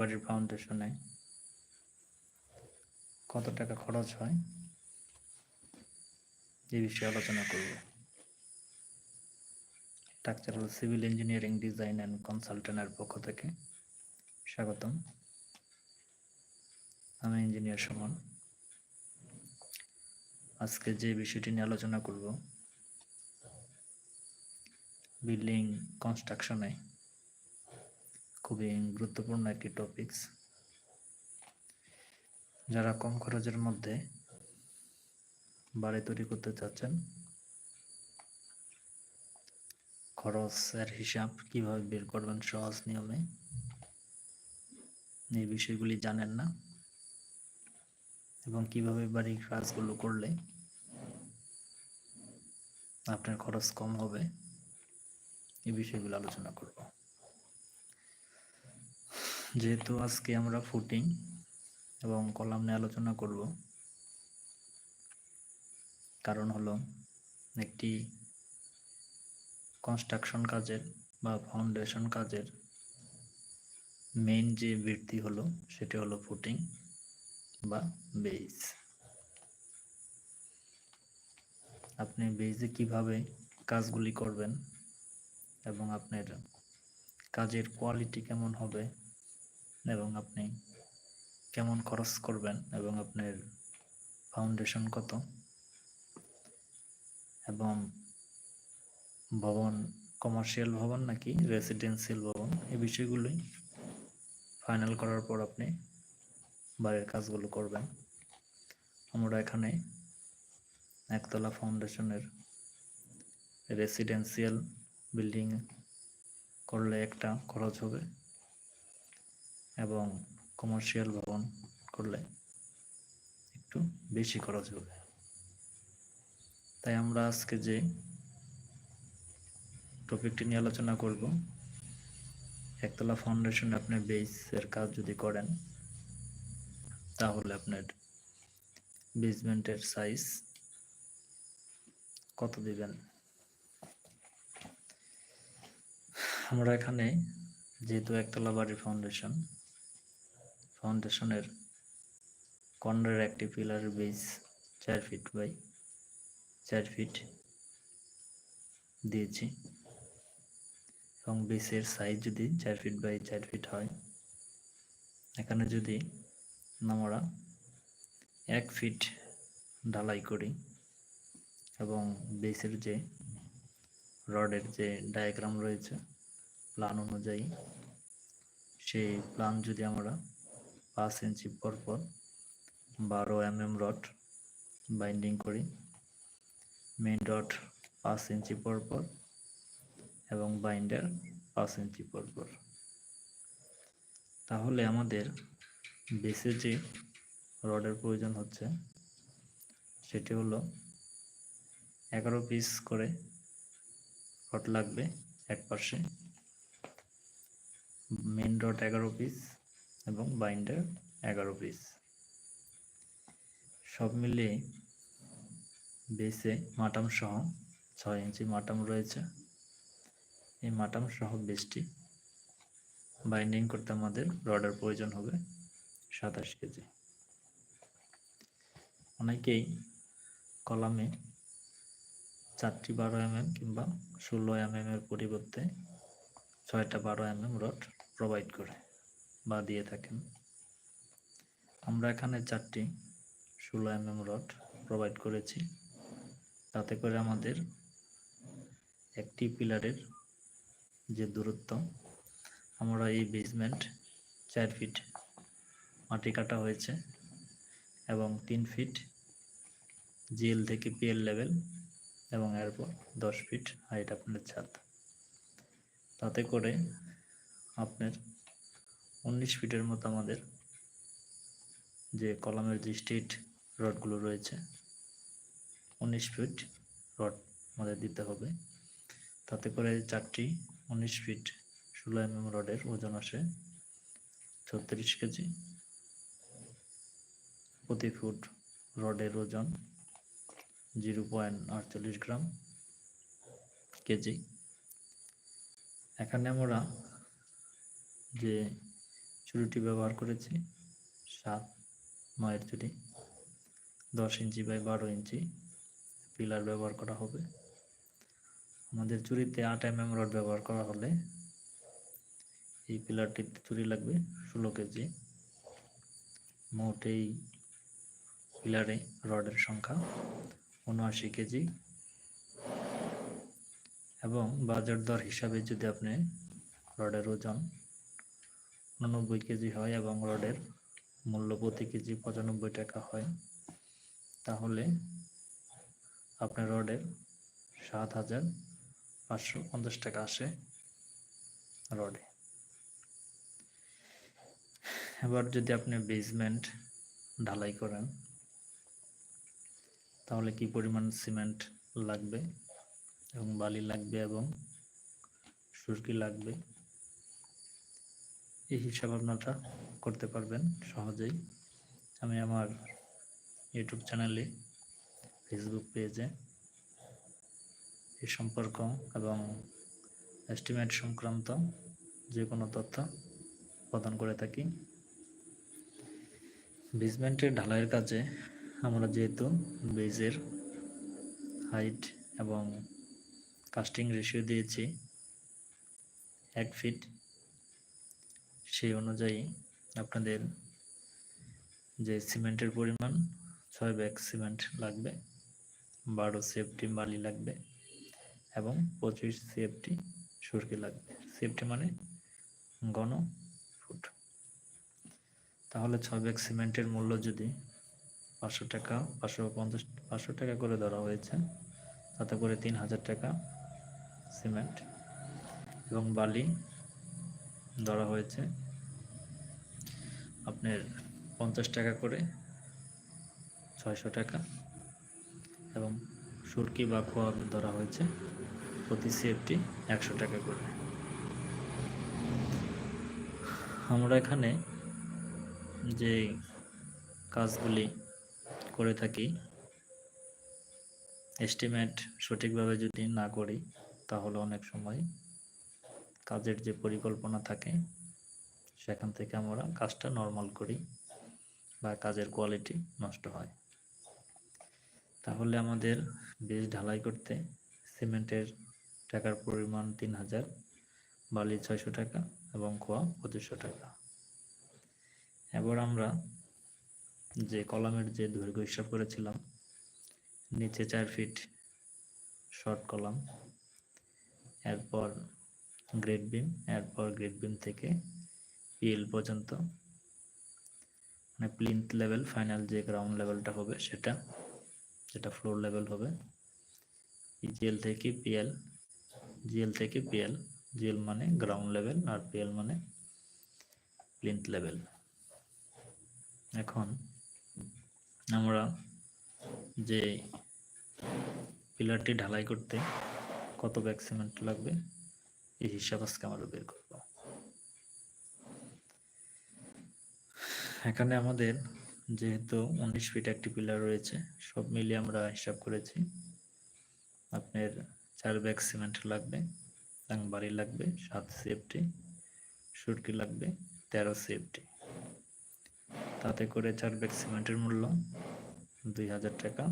বাড়ির ফাউন্ডেশনে কত টাকা খরচ হয় এই বিষয়ে আলোচনা করব। Structural civil engineering design and কনসালটেন্টের পক্ষ থেকে স্বাগতম। আমি ইঞ্জিনিয়ার সুমন আজকে যে বিষয়টি নিয়ে আলোচনা করব বিল্ডিং কনস্ট্রাকশনে খুবই গুরুত্বপূর্ণ একটি টপিকস যারা কম খরচের মধ্যে বাড়ি তৈরি করতে চাচ্ছেন, খরচের হিসাব কীভাবে বের করবেন সহজ নিয়মে, এই বিষয়গুলি জানেন না। এবং কীভাবে বাড়ির কাজগুলো করলে আপনার খরচ কম হবে, এই বিষয়গুলো আলোচনা করব। যেহেতু আজকে আমরা ফুটিং এবং কলাম নিয়ে আলোচনা করব, কারণ হলো একটি কনস্ট্রাকশন কাজের বা ফাউন্ডেশন কাজের মেইন যে বৃত্তি হলো সেটি হলো ফুটিং বা বেজ আপনি বেজে কীভাবে কাজগুলি করবেন এবং আপনার কাজের কোয়ালিটি কেমন হবে এবং আপনি কেমন খরচ করবেন এবং আপনার ফাউন্ডেশন কত? এবং ভবন কমার্শিয়াল ভবন নাকি রেসিডেন্সিয়াল ভবন? এই বিষয়গুলোই ফাইনাল করার পর আপনি বাড়ির কাজগুলো করবেন। আমরা এখানে একতলা ফাউন্ডেশনের রেসিডেন্সিয়াল বিল্ডিং করলে একটা খরচ হবে। এবং কমার্শিয়াল ভবন করলে একটু বেশি খরচ হবে। তাই আমরা আজকে যে টপিকটি নিয়ে আলোচনা করব, একতলা ফাউন্ডেশনে আপনি বেসের কাজ যদি করেন, তাহলে আপনার বেসমেন্টের সাইজ কত দিবেন? আমরা এখানে যেহেতু একতলা বাড়ির ফাউন্ডেশন ফাউন্ডেশনের কর্নারের একটি পিলারের বেস চার ফিট বাই চার ফিট দিয়েছি এবং বেসের সাইজ যদি চার ফিট বাই চার ফিট হয়, এখানে যদি আমরা এক ফিট ঢালাই করি এবং বেসের যে রডের যে ডায়াগ্রাম রয়েছে প্ল্যান অনুযায়ী সেই প্ল্যান যদি আমরা পাঁচ ইঞ্চি পর পর বারো এম এম রড বাইন্ডিং করি। মেন রড পাঁচ ইঞ্চি পর পর এবং বাইন্ডার পাঁচ ইঞ্চি পর পর তাহলে আমাদের বেসে যে রডের প্রয়োজন হচ্ছে, সেটি হলো এগারো পিস করে রড লাগবে এক পাশে মেন রড এগারো পিস এবং বাইন্ডার এগারো পিস সব মিলিয়ে বেসে মাটাম সহ ছয় ইঞ্চি মাটাম রয়েছে। এই মাটাম সহ বেসটি বাইন্ডিং করতে আমাদের রডের প্রয়োজন হবে সাতাশ কেজি। অনেকেই কলামে চারটি বারো এম এম কিংবা ষোলো এম এম এর পরিবর্তে ছয়টা বারো এম এম রড প্রোভাইড করে। বা দিয়ে থাকেন। আমরা এখানে চারটি ষোলো এম এম রড প্রোভাইড করেছি। তাতে করে আমাদের একটি পিলারের যে দূরত্ব, আমরা এই বেসমেন্ট চার ফিট মাটি কাটা হয়েছে এবং তিন ফিট জিএল থেকে পিএল লেভেল এবং এরপর দশ ফিট হাইট আপনার ছাদ। তাতে করে আপনার উনিশ ফিটের মতো আমাদের যে কলামের যে স্ট্রিট রডগুলো রয়েছে, উনিশ ফিট রড আমাদের দিতে হবে। তাতে করে চারটি উনিশ ফিট ষোলো এম এম রডের ওজন আসে ছত্রিশ কেজি। প্রতি ফুট রডের ওজন জিরো পয়েন্ট আটচল্লিশ গ্রাম কেজি। এখানে আমরা যে চুরিটি ব্যবহার করেছি। সাত নয়ের চুরি দশ ইঞ্চি বাই বারো ইঞ্চি পিলার ব্যবহার করা হবে। আমাদের চুরিতে আট এম এম রড ব্যবহার করা হলে এই পিলারটিতে চুরি লাগবে ষোলো কেজি। মোট এই পিলারে রডের সংখ্যা উনআশি কেজি। এবং বাজার দর হিসাবে যদি আপনি রডের ওজন উননব্বই কেজি হয় এবং রডের মূল্য প্রতি কেজি পঁচানব্বই টাকা হয়। তাহলে আপনার রডের সাত হাজার পাঁচশো পঞ্চাশ টাকা আসে রডে। এবার যদি আপনি বেসমেন্ট ঢালাই করেন, তাহলে কি পরিমাণ সিমেন্ট লাগবে এবং বালি লাগবে এবং সুরকি লাগবে? এই হিসাব আপনারা করতে পারবেন সহজেই। আমি আমার ইউটিউব চ্যানেলে ফেসবুক পেজে এই সম্পর্ক এবং এস্টিমেট সংক্রান্ত যে কোনো তথ্য প্রদান করে থাকি। বেসমেন্টের ঢালাইয়ের কাজে আমরা যেহেতু বেজের হাইট এবং কাস্টিং রেশিও দিয়েছি, এক ফিট সেই অনুযায়ী আপনাদের যে সিমেন্টের পরিমাণ, ছয় ব্যাগ সিমেন্ট লাগবে, বারো সেফটি বালি লাগবে এবং পঁচিশ সেফটি সুরকি লাগবে। সেফটি মানে ঘন ফুট। তাহলে ছয় ব্যাগ সিমেন্টের মূল্য যদি পাঁচশো টাকা, পাঁচশো পঞ্চাশ, পাঁচশো টাকা করে ধরা হয়েছে, তাতে করে তিন হাজার টাকা সিমেন্ট এবং বালি ধরা হয়েছে। আপনার পঞ্চাশ টাকা করে ছয়শো টাকা এবং সুরকি বা খোয়া ধরা হয়েছে প্রতি সেফটি একশো টাকা করে। আমরা এখানে যে কাজগুলি করে থাকি এস্টিমেট সঠিকভাবে যদি না করি, তাহলে অনেক সময় কাজের যে পরিকল্পনা থাকে, সেখান থেকে আমরা কাজটা নর্মাল করি বা কাজের কোয়ালিটি নষ্ট হয়। তাহলে আমাদের বেশ ঢালাই করতে সিমেন্টের টাকার পরিমাণ তিন হাজার, বালি ছয়শো টাকা এবং খোয়া পঁচিশশো টাকা। এবার আমরা যে কলামের যে দৈর্ঘ্য হিসাব করেছিলাম, নিচে চার ফিট শর্ট কলাম। এরপর গ্রেড বিম, এরপর গ্রেড বিম থেকে পিএল পর্যন্ত। মানে প্লিন্থ লেভেল, ফাইনাল যে গ্রাউন্ড লেভেলটা হবে সেটা, যেটা ফ্লোর লেভেল হবে। জিএল থেকে পিএল, জিএল থেকে পিএল, জিএল মানে গ্রাউন্ড লেভেল আর পিএল মানে প্লিন্থ লেভেল। এখন আমরা যে পিলারটি ঢালাই করতে কত ব্যাগ সিমেন্ট লাগবে এই হিসাব আজকে আমরা বের করব। এখানে আমাদের যেহেতু উনিশ ফিট একটি পিলার রয়েছে, সব মিলিয়ে আমরা হিসাব করেছি, আপনার চার ব্যাগ সিমেন্ট লাগবে বাড়ি লাগবে, সাত সেফটি সুরকি লাগবে, তেরো সেফটি তাতে করে চার ব্যাগ সিমেন্টের মূল্য দুই হাজার টাকা।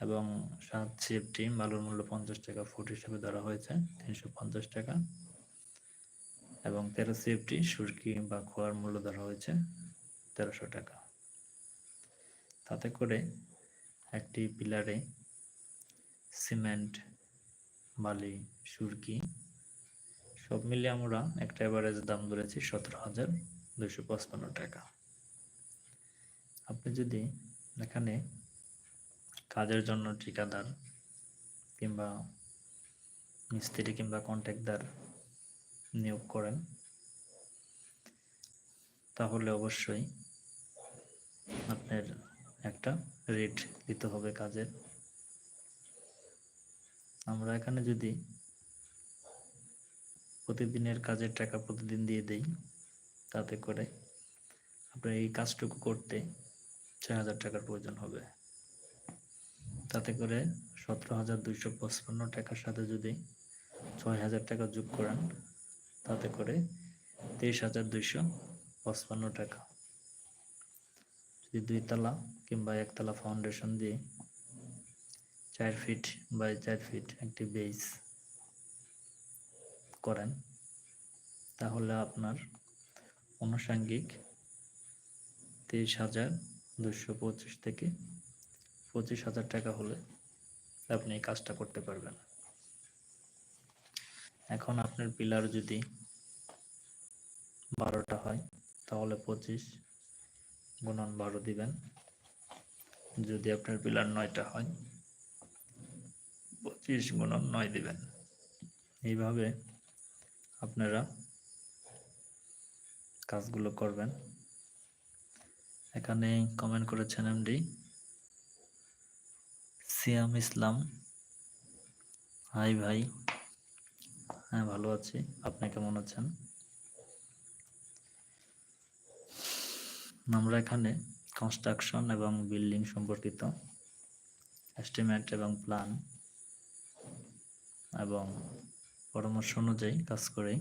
এবং সাত সেফটি বালুর মূল্য পঞ্চাশ টাকা, ফুট হিসেবে ধরা হয়েছে, তিনশো পঞ্চাশ টাকা। এবং তেরো সেফটি সুরকি বা খোয়ার মূল্য ধরা হয়েছে তেরোশো টাকা। তাতে করে একটি পিলারে সিমেন্ট, বালি, সুরকি সব মিলিয়ে আমরা একটা এভারেজ দাম ধরেছি সতেরো হাজার দুশো পঁচপান্ন টাকা। আপনি যদি এখানে কাজের জন্য ঠিকাদার কিংবা মিস্ত্রি কিংবা কন্ট্রাক্টদার নিয়োগ করেন, তাহলে অবশ্যই আপনার একটা রেট দিতে হবে কাজের। আমরা এখানে যদি প্রতিদিনের কাজের টাকা প্রতিদিন দিয়ে দেই, তাতে করে আপনার এই কাজটুকু করতে ছয় হাজার টাকার প্রয়োজন হবে। তাতে করে সতেরো হাজার দুইশো পঁচপান্ন টাকার সাথে যদি ছয় হাজার টাকা যোগ করেন, তাতে করে তেইশ হাজার দুইশো পঁচপান্ন টাকা। যদি দুইতলা কিংবা একতলা ফাউন্ডেশন দিয়ে চার ফিট বাই চার ফিট একটি বেস করেন, তাহলে আপনার আনুষাঙ্গিক তেইশ হাজার দুশো পঁচিশ থেকে পঁচিশ হাজার টাকা হলে আপনি এই কাজটা করতে পারবেন। এখন আপনার পিলার যদি বারোটা হয়, তাহলে পঁচিশ গুণন বারো দিবেন। যদি আপনার পিলার নয়টা হয়, পঁচিশ গুণন নয় দিবেন। এইভাবে আপনারা কাজগুলো করবেন। এখানে কমেন্ট করেছেন এমডি সিয়াম ইসলাম। হাই ভাই। হ্যাঁ ভালো আছি। আপনি কেমন আছেন? আমরা এখানে কনস্ট্রাকশন এবং বিল্ডিং সম্পর্কিত এস্টিমেট এবং প্ল্যান এবং পরামর্শ অনুযায়ী কাজ করি।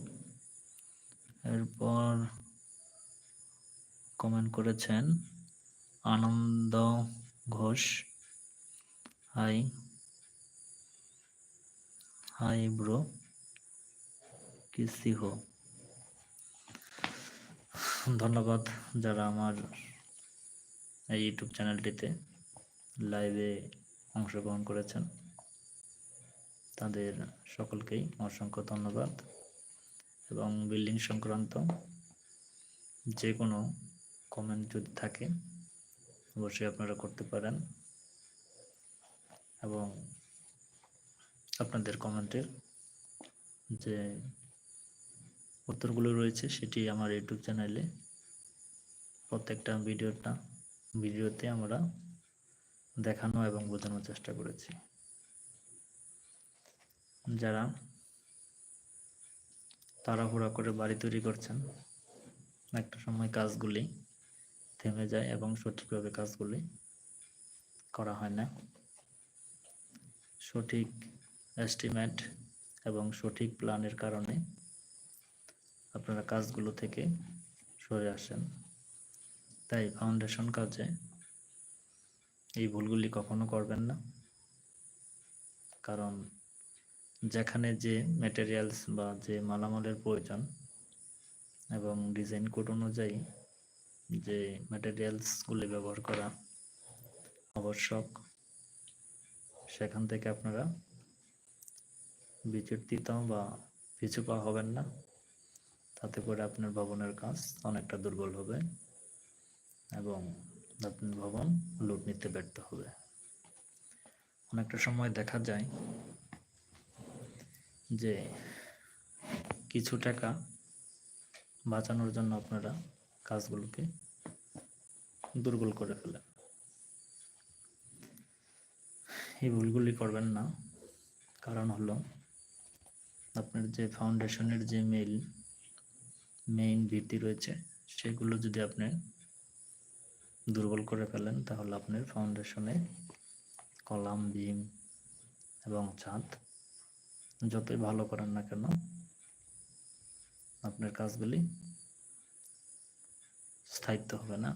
এরপর কমেন্ট করেছেন Anand Ghosh. Hi hi bro কিসি হো ধন্যবাদ যারা আমার এই ইউটিউব চ্যানেলটিতে লাইভে অংশগ্রহণ করেছেন, তাদের সকলকেই অসংখ্য ধন্যবাদ। এবং বিল্ডিং সংক্রান্ত যে কোনো কমেন্ট যদি থাকে, অবশ্যই আপনারা করতে পারেন। এবং আপনাদের কমেন্টের যে উত্তরগুলো রয়েছে সেটি আমার ইউটিউব চ্যানেলে প্রত্যেকটা ভিডিওটা, ভিডিওতে আমরা দেখানো এবং বোঝানোর চেষ্টা করেছি। যারা তাড়াহুড়া করে বাড়ি তৈরি করছেন, একটা সময় কাজগুলি থেমে যায় এবং সঠিকভাবে কাজগুলি করা হয় না। সঠিক এস্টিমেট এবং সঠিক প্ল্যানের কারণে আপনারা কাজগুলো থেকে সরে আসেন। তাই ফাউন্ডেশন কাজে এই ভুলগুলি কখনো করবেন না। কারণ যেখানে যে ম্যাটেরিয়ালস বা যে মালামালের প্রয়োজন এবং ডিজাইন কোড অনুযায়ী যে ম্যাটেরিয়ালসগুলি ব্যবহার করা আবশ্যক সেখান থেকে আপনারা বিচর্তিত বা পিছু পা হবেন না। তাতে করে আপনার ভবনের কাজ অনেকটা দুর্বল হবে এবং আপনার ভবন লুট নিতে ব্যর্থ হবে। অনেকটা সময় দেখা যায় যে কিছু টাকা বাঁচানোর জন্য আপনারা কাজগুলোকে দুর্বল করে ফেলেন। এই ভুলগুলি করবেন না। কারণ হলো, আপনার যে ফাউন্ডেশনের যে মেইল মেইন ভিত্তি রয়েছে, সেগুলো যদি আপনি দুর্বল করে ফেলেন, তাহলে আপনার ফাউন্ডেশনে কলাম বিম এবং ছাদ যতই ভালো করেন না কেন, আপনার কাজগুলি স্থায়িত্ব হবে না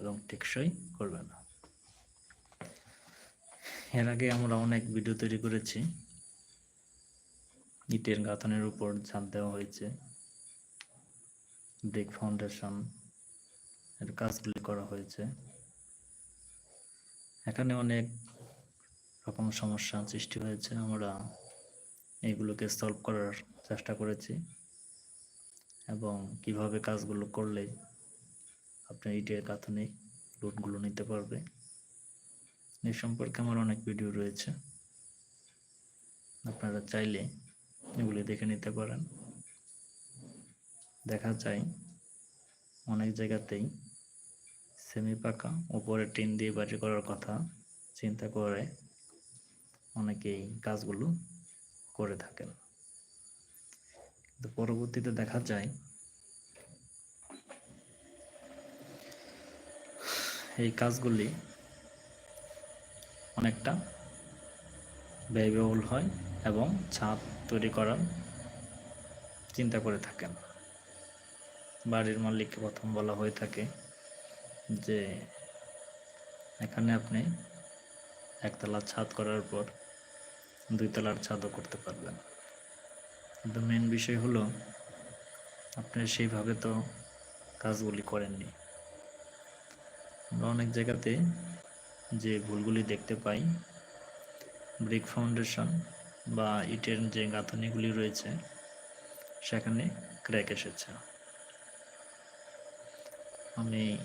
এবং টেকসই করবে না। এর আগে আমরা অনেক ভিডিও তৈরি করেছি। ইটের গাঁথনের উপর ছাদ দেওয়া হয়েছে। ব্রিক ফাউন্ডেশন এর কাজগুলি করা হয়েছে। এখানে অনেক রকম সমস্যা সৃষ্টি হয়েছে। আমরা এইগুলোকে সলভ করার চেষ্টা করেছি এবং কীভাবে কাজগুলো করলে আপনি ইটের গাঁথনি লোডগুলো নিতে পারবে। এই সম্পর্কে আমার অনেক ভিডিও রয়েছে। আপনারা চাইলে এগুলি দেখে নিতে পারেন। দেখা যায়, অনেক জায়গাতেই সেমি পাকা উপরে টিন দিয়ে বাড়ি করার কথা চিন্তা করে অনেকেই কাজগুলো করে থাকেন। কিন্তু পরবর্তীতে দেখা যায়, এই কাজগুলি অনেকটা ব্যয়বহুল হয় এবং ছাদ তৈরি করার চিন্তা করে থাকেন। বাড়ির মালিককে প্রথম বলা হয়ে থাকে যে, এখানে আপনি একতলার ছাদ করার পর দুই তলার ছাদও করতে পারবেন। কিন্তু মেন বিষয় হলো, আপনি সেইভাবে তো কাজগুলি করেননি। আমরা অনেক জায়গাতে যে ভুলগুলি দেখতে পাই, ব্রিক ফাউন্ডেশন বা ইটের যে গাঁথনিগুলি রয়েছে, সেখানে ক্র্যাক এসেছে। আমি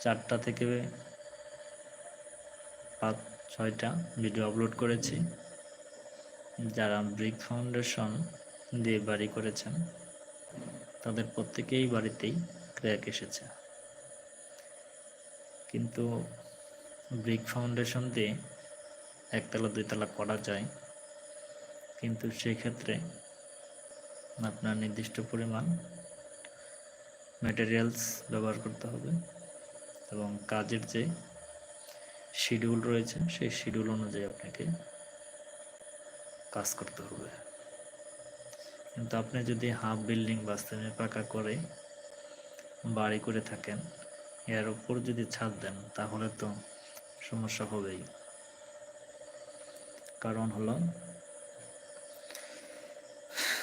চারটা থেকে পাঁচ, ছয়টা ভিডিও আপলোড করেছি। যারা ব্রিক ফাউন্ডেশন দিয়ে বাড়ি করেছেন, তাদের প্রত্যেকেই বাড়িতেই ক্র্যাক এসেছে। কিন্তু ব্রিক ফাউন্ডেশন দিয়ে একতলা, দুইতলা করা যায়। কিন্তু সেক্ষেত্রে আপনার নির্দিষ্ট পরিমাণ ম্যাটেরিয়ালস ব্যবহার করতে হবে এবং কাজের যে শিডিউল রয়েছে, সেই শিডিউল অনুযায়ী আপনাকে কাজ করতে হবে। কিন্তু আপনি যদি হাফ বিল্ডিং বা পাকা করে বাড়ি করে থাকেন এর উপর যদি ছাদ দেন, তাহলে তো সমস্যা হবেই। কারণ হলো,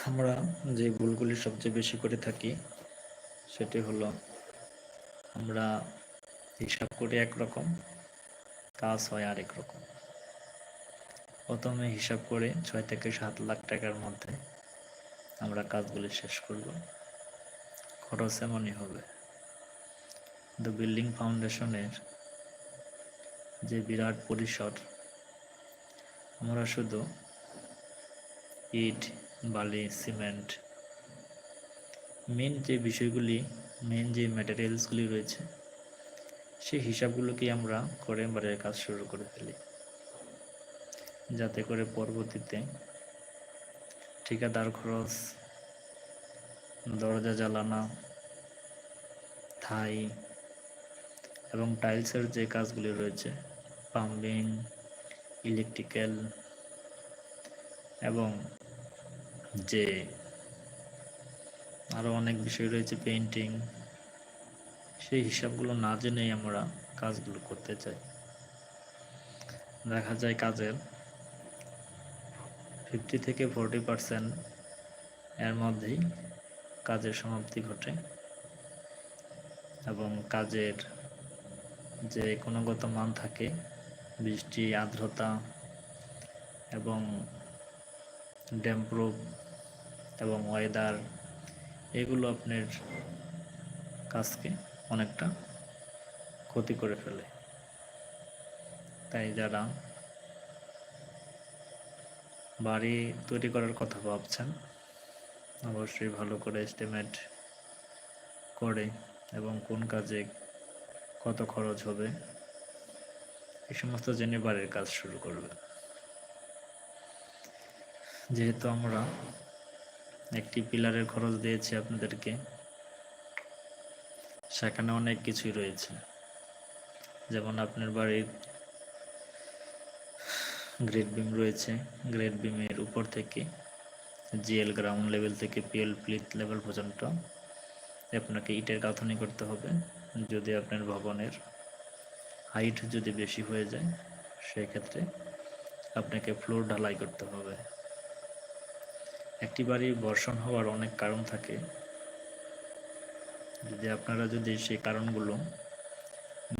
আমরা যে ভুলগুলি সবচেয়ে বেশি করে থাকি, সেটি হলো আমরা হিসাব করি একরকম, কাজ হয় আরেক রকম। প্রথমে হিসাব করে ছয় থেকে সাত লাখ টাকার মধ্যে আমরা কাজগুলি শেষ করব। খরচ এমনই হবে। দ্য বিল্ডিং ফাউন্ডেশনের যে বিরাট পরিসর, আমরা শুধু ইট, বালি, সিমেন্ট মেন যে বিষয়গুলি মেন যে ম্যাটেরিয়ালসগুলি রয়েছে, সেই হিসাবগুলোকে আমরা করে বাড়ির কাজ শুরু করে ফেলি। যাতে করে পরবর্তীতে ঠিকাদার খরচ, দরজা জ্বালানা, থাই এবং টাইলসের যে কাজগুলি রয়েছে, পাম্পিং, ইলেকট্রিক্যাল এবং যে আরও অনেক বিষয় রয়েছে পেন্টিং সেই হিসাবগুলো না জেনেই আমরা কাজগুলো করতে চাই। দেখা যায় কাজের ফিফটি থেকে ফোরটি পারসেন্ট এর মধ্যেই কাজের সমাপ্তি ঘটে এবং কাজের যে গুণগত মান থাকে, বৃষ্টি, আর্দ্রতা এবং ড্যাম্প্রুফ এবং ওয়েদার এগুলো আপনার কাজকে অনেকটা ক্ষতি করে ফেলে। তাই যারা বাড়ি তৈরি করার কথা ভাবছেন, অবশ্যই ভালো করে এস্টিমেট করে এবং কোন কাজে কত খরচ হবে? এই সমস্ত জেনে বাড়ির কাজ শুরু করবে। যেহেতু আমরা একটি পিলারের খরচ দিয়েছি আপনাদেরকে, সেখানে অনেক কিছুই রয়েছে। যেমন আপনার বাড়ির গ্রেড বিম রয়েছে। গ্রেড বিমের উপর থেকে জিএল গ্রাউন্ড লেভেল থেকে পিএল প্লিথ লেভেল পর্যন্ত আপনাকে ইটের গাঁথনি করতে হবে। যদি আপনার ভবনের হাইট যদি বেশি হয়ে যায়, সেক্ষেত্রে আপনাকে ফ্লোর ঢালাই করতে হবে। একটি বাড়ি বর্ষণ হওয়ার অনেক কারণ থাকে। যদি আপনারা যদি সেই কারণগুলো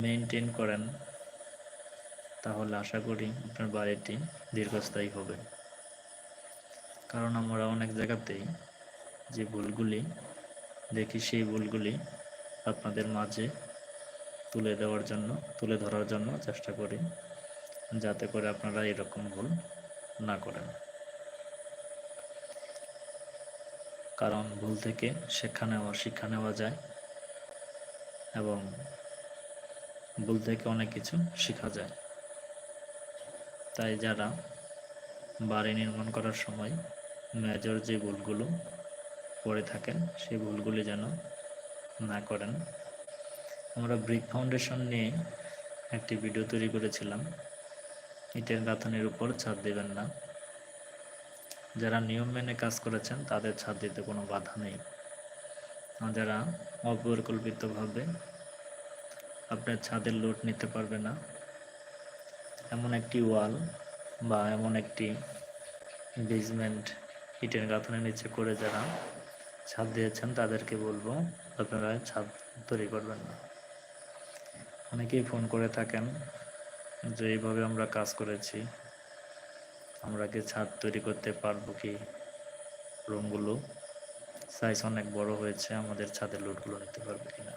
মেনটেন করেন, তাহলে আশা করি আপনার বাড়িটি দীর্ঘস্থায়ী হবে। কারণ আমরা অনেক জায়গাতেই যে ভুলগুলি দেখি, সেই ভুলগুলি আপনাদের মাঝে তুলে দেওয়ার জন্য, তুলে ধরার জন্য চেষ্টা করি, যাতে করে আপনারা এরকম ভুল না করেন। কারণ ভুল থেকে শিক্ষা নেওয়া শিক্ষা নেওয়া যায় এবং ভুল থেকে অনেক কিছু শেখা যায়। তাই যারা বাড়ি নির্মাণ করার সময় মেজর যে ভুলগুলো করে থাকেন, সেই ভুলগুলি যেন না করেন। আমরা ব্রিক ফাউন্ডেশন নিয়ে একটি ভিডিও তৈরি করেছিলাম। ইটের গাঁথনির উপর ছাদ দেবেন না। যারা নিয়ম মেনে কাজ করেছেন, তাদের ছাদ দিতে কোনো বাধা নেই। যারা অপরিকল্পিতভাবে আপনার ছাদের লোড নিতে পারবে না, এমন একটি ওয়াল বা এমন একটি বেসমেন্ট ইটের গাঁথনের নিচে করে যারা ছাদ দিয়েছেন, তাদেরকে বলব, আপনারা ছাদ তৈরি করবেন না। অনেকেই ফোন করে থাকেন যে, এইভাবে আমরা কাজ করেছি, আমরা কি ছাদ তৈরি করতে পারব কি? রুমগুলো সাইজ অনেক বড় হয়েছে, আমাদের ছাদের লোডগুলো নিতে পারবে কিনা।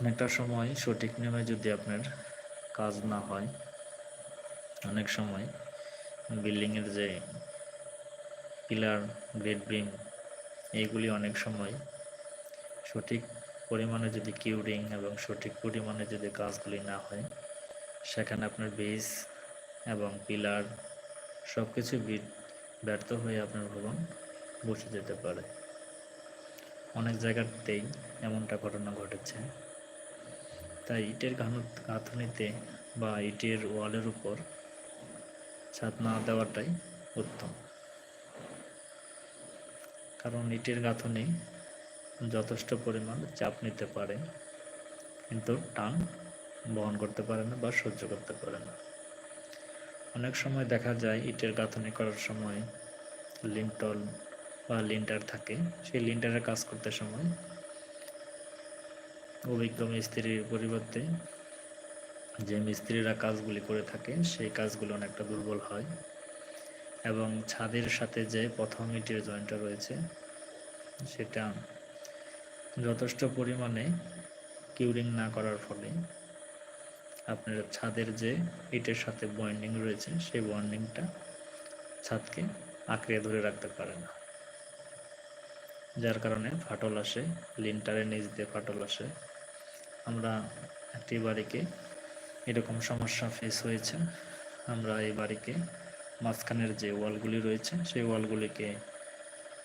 অনেকটা সময় সঠিক নিয়মে যদি আপনার কাজ না হয়, অনেক সময় বিল্ডিংয়ের যে পিলার বিম এইগুলি অনেক সময় সঠিক পরিমাণে যদি কিউরিং এবং সঠিক পরিমাণে যদি কাজগুলি না হয়, সেখানে আপনার বেস এবং পিলার সব কিছু ব্যর্থ হয়ে আপনার ভবন বসে যেতে পারে। অনেক জায়গাতেই এমনটা ঘটনা ঘটেছে। তাই ইটের গাঁথনিতে বা ইটের ওয়ালের উপর ছাদ না দেওয়াটাই উত্তম। কারণ ইটের গাঁথনি যথেষ্ট পরিমাণ চাপ নিতে পারে, কিন্তু টান বহন করতে পারে না বা সহ্য করতে পারে না। অনেক সময় দেখা যায় ইটের গাঁথনি করার সময় লিন্টল বা লিন্টার থাকে, সেই লিন্টারের কাজ করতে সময় অভিজ্ঞ মিস্ত্রির পরিবর্তে যে মিস্ত্রিরা কাজগুলি করে থাকে, সেই কাজগুলো অনেকটা দুর্বল হয়। এবং ছাদের সাথে যে প্রথম ইটের জয়েন্টটা রয়েছে, সেটা যথেষ্ট পরিমাণে কিউরিং না করার ফলে আপনার ছাদের যে ইটের সাথে বন্ডিং রয়েছে, সেই বন্ডিংটা ছাদকে আঁকড়ে ধরে রাখতে পারে না। যার কারণে ফাটল আসে লিন্টারের নিচ দিয়ে ফাটল আসে। আমরা একটি বাড়িকে এরকম সমস্যা ফেস হয়েছে। আমরা এই বাড়িকে মাঝখানের যে ওয়ালগুলি রয়েছে, সেই ওয়ালগুলিকে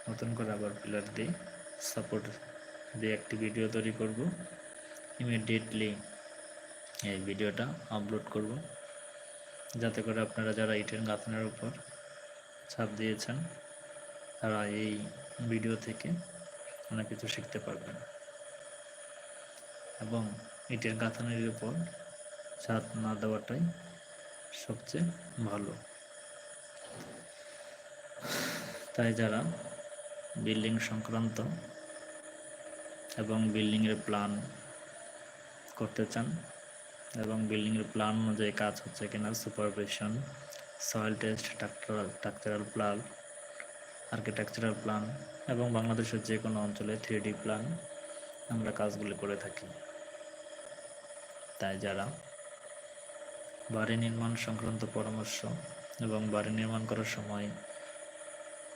নতুন করে আবার পিলার দিয়ে সাপোর্ট দিয়ে একটি ভিডিও তৈরি করব। ইমিডিয়েটলি এই ভিডিওটা আপলোড করব। যাতে করে আপনারা যারা ইটের গাঁথনের উপর ছাপ দিয়েছেন, তারা এই ভিডিও থেকে অনেক কিছু শিখতে পারবেন। এবং ইটের গাঁথনির উপর ছাদ না দেওয়াটাই সবচেয়ে ভালো। তাই যারা বিল্ডিং সংক্রান্ত এবং বিল্ডিংয়ের প্ল্যান করতে চান এবং বিল্ডিংয়ের প্ল্যান অনুযায়ী কাজ হচ্ছে কিনা, supervision, soil test structural structural plan architectural plan এবং বাংলাদেশের যে কোনো অঞ্চলে থ্রি প্ল্যান আমরা কাজগুলি করে থাকি। তাই যারা বাড়ি নির্মাণ সংক্রান্ত পরামর্শ এবং বাড়ি নির্মাণ করার সময়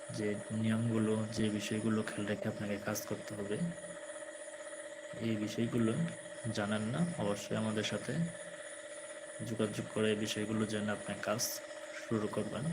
যে নিয়মগুলো, যে বিষয়গুলো খেয়াল রেখে আপনাকে কাজ করতে হবে, এই বিষয়গুলো জানেন না, অবশ্যই আমাদের সাথে যোগাযোগ করে এই বিষয়গুলো জেনে আপনি কাজ শুরু করবেন।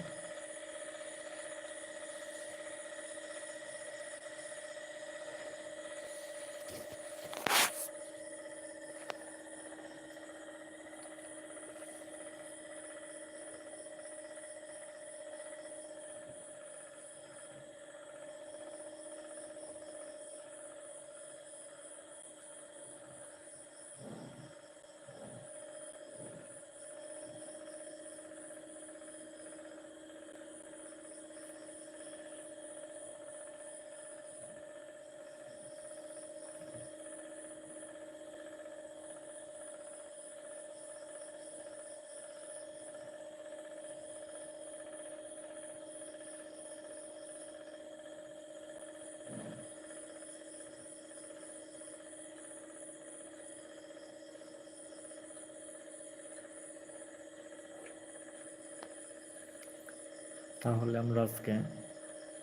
তাহলে আমরা আজকে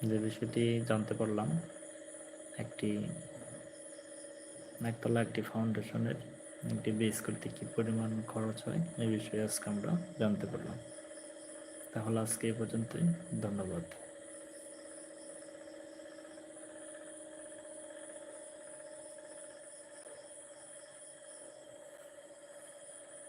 যে বিষয়টি জানতে পারলাম, একটি একতলা একটি ফাউন্ডেশনের একটি বেস করতে কী পরিমাণ খরচ হয় এই বিষয়ে আজকে আমরা জানতে পারলাম। তাহলে আজকে এ পর্যন্তই, ধন্যবাদ।